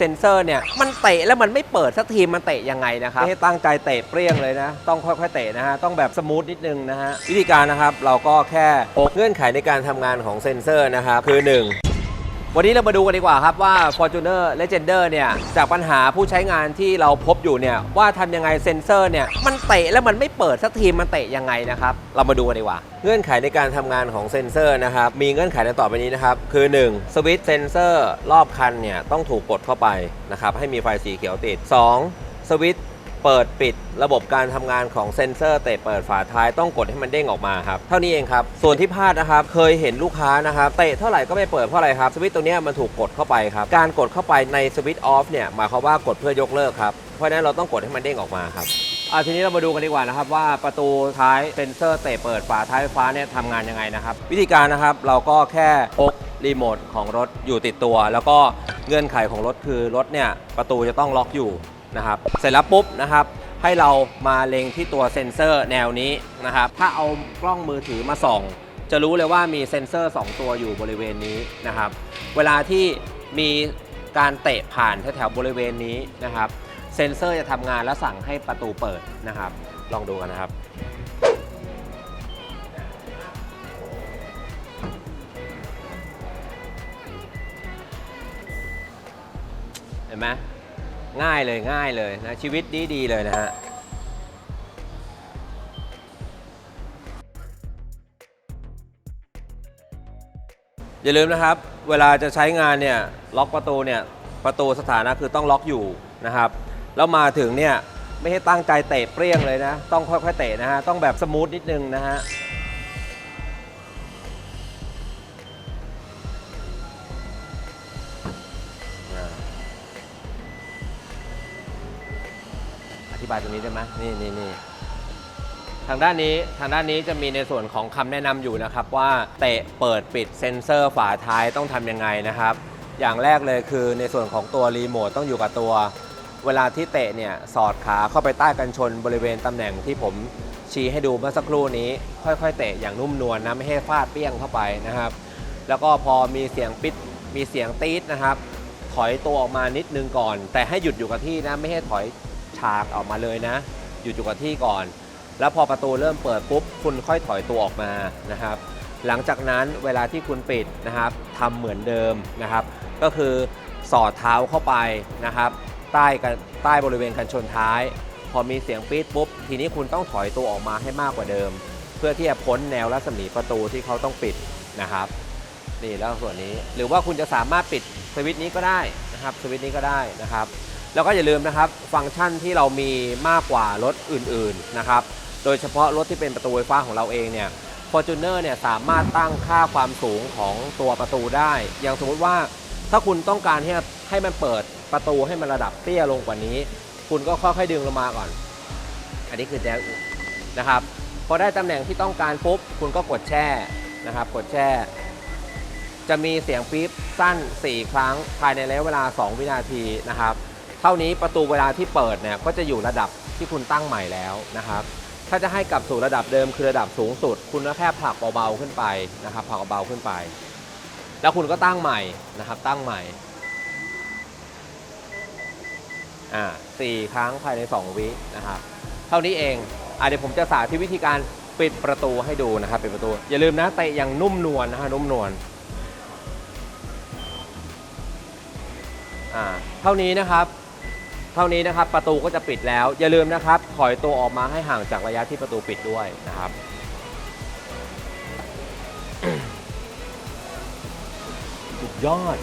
เซนเซอร์เนี่ยมันเตะแล้วมันไม่เปิดสักทีมันเตะยังไงนะครับไม่ให้ตั้งใจเตะเปรี้ยงเลยนะ ต้องค่อยๆเตะนะฮะต้องแบบสมูทนิดนึงนะฮะวิธีการนะครับเราก็แค่เงื่อนไขในการทำงานของเซนเซอร์นะครับคือ 1 วันนี้เรามาดูกันดีกว่าครับว่า Fortuner Legender เนี่ยจากปัญหาผู้ใช้งานที่เราพบอยู่เนี่ยว่าทำยังไงเซนเซอร์เนี่ยมันเตะแล้วมันไม่เปิดสักทีมันเตะยังไงนะครับ เรามาดูกันดีกว่า เงื่อนไขในการทำงานของเซนเซอร์นะครับ มีเงื่อนไขดังต่อไปนี้นะครับ คือ 1 สวิตช์เซนเซอร์รอบคันเนี่ยต้องถูกกดเข้าไปนะครับให้มีไฟสีเขียวติด 2 สวิตช์ เปิดปิดระบบการทำงานของเซ็นเซอร์เตะเปิดฝาท้ายต้องกดให้มันเด้งออกมาครับ เท่านี้เองครับ ส่วนที่พลาดนะครับ เคยเห็นลูกค้านะครับ เตะเท่าไหร่ก็ไม่เปิดเพราะอะไรครับ สวิตตัวนี้มันถูกกดเข้าไปครับ การกดเข้าไปในสวิตช์ออฟเนี่ยหมายความว่ากดเพื่อยกเลิกครับ เพราะฉะนั้นเราต้องกดให้มันเด้งออกมาครับอะทีนี้เรามาดูกันดีกว่านะครับว่าประตูท้ายเซ็นเซอร์เตะเปิดฝาท้ายไฟฟ้าเนี่ยทำงานยังไงนะครับ วิธีการนะครับเราก็แค่พกรีโมทของรถอยู่ติดตัว แล้วก็เงื่อนไขของรถคือรถเนี่ยประตูจะต้องล็อกอยู่ นะครับ เสร็จแล้วปุ๊บนะครับให้เรามาเล็งที่ตัวเซ็นเซอร์แนวนี้นะครับ ถ้าเอากล้องมือถือมาส่อง จะรู้เลยว่ามีเซ็นเซอร์ 2 ตัวอยู่บริเวณนี้นะครับ เวลาที่มีการเตะผ่านแถวๆบริเวณนี้นะครับ เซ็นเซอร์จะทำงานและสั่งให้ประตูเปิดนะครับ ลองดูกันนะครับเห็นไหม ง่ายเลยง่ายเลยนะชีวิตดีดีเลยนะฮะอย่าลืมนะครับ เวลาจะใช้งานเนี่ยล็อกประตูเนี่ยประตูสถานะคือต้องล็อกอยู่นะครับ แล้วมาถึงเนี่ยไม่ให้ตั้งใจเตะเปรี้ยงเลยนะ ต้องค่อยๆเตะนะฮะต้องแบบสมูทนิดนึงนะฮะ ธิบายตรงนี้ได้ไหมนี่นี่นี่ทางด้านนี้ทางด้านนี้จะมีในส่วนของคำแนะนำอยู่นะครับ ว่าเตะเปิดปิดเซ็นเซอร์ฝาท้ายต้องทำยังไงนะครับ อย่างแรกเลยคือในส่วนของตัวรีโมทต้องอยู่กับตัว เวลาที่เตะเนี่ยสอดขาเข้าไปใต้กันชนบริเวณตำแหน่งที่ผมชี้ให้ดูเมื่อสักครู่นี้ ค่อยๆ เตะอย่างนุ่มนวลนะไม่ให้ฟาดเปี้ยงเข้าไปนะครับ แล้วก็พอมีเสียงปิดมีเสียงตีดนะครับ ถอยตัวออกมานิดนึงก่อน แต่ให้หยุดอยู่กับที่นะไม่ให้ถอย ฉากออกมาเลยนะหยุดอยู่กับที่ก่อน แล้วพอประตูเริ่มเปิดปุ๊บ คุณค่อยถอยตัวออกมานะครับ หลังจากนั้นเวลาที่คุณปิดนะครับทำเหมือนเดิมนะครับ ก็คือสอดเท้าเข้าไปนะครับ ใต้กันใต้บริเวณกันชนท้าย พอมีเสียงปี๊ดปุ๊บ ทีนี้คุณต้องถอยตัวออกมาให้มากกว่าเดิม เพื่อที่จะพ้นแนวรัศมีประตูที่เขาต้องปิดนะครับนี่แล้วส่วนนี้หรือว่าคุณจะสามารถปิดสวิตช์นี้ก็ได้นะครับสวิตช์นี้ก็ได้นะครับ แล้วก็อย่าลืมนะครับฟังก์ชันที่เรามีมากกว่ารถอื่นๆนะครับโดยเฉพาะรถที่เป็นประตูไฟฟ้าของเราเองเนี่ย Fortuner เนี่ยสามารถตั้งค่าความสูงของตัวประตูได้ อย่างสมมติว่าถ้าคุณต้องการให้ให้มันเปิดประตูให้มันระดับเตี้ยลงกว่านี้ คุณก็ค่อยๆดึงลงมาก่อน อันนี้คือแจอุนะครับพอได้ตำแหน่งที่ต้องการปุ๊บคุณก็กดแช่นะครับ กดแช่ จะมีเสียงปี๊บสั้น 4 ครั้งภายในระยะเวลา 2 วินาทีนะครับ เท่านี้ประตูเวลาที่เปิดเนี่ยก็จะอยู่ระดับที่คุณตั้งใหม่แล้วนะครับ ถ้าจะให้กลับสู่ระดับเดิมคือระดับสูงสุด คุณก็แค่ผลักเบาๆขึ้นไปนะครับผลักเบาๆขึ้นไป แล้วคุณก็ตั้งใหม่นะครับ ตั้งใหม่อ่าสี่ครั้งภายใน 2 วินะครับ เท่านี้เองอะเดี๋ยวผมจะสาธิตวิธีการปิดประตูให้ดูนะครับปิดประตู อย่าลืมนะเตะอย่างนุ่มนวลนะฮะนุ่มนวลอ่าเท่านี้นะครับ เท่านี้นะครับประตูก็จะปิดแล้ว อย่าลืมนะครับถอยตัวออกมาให้ห่างจากระยะที่ประตูปิดด้วยนะครับ สุดยอด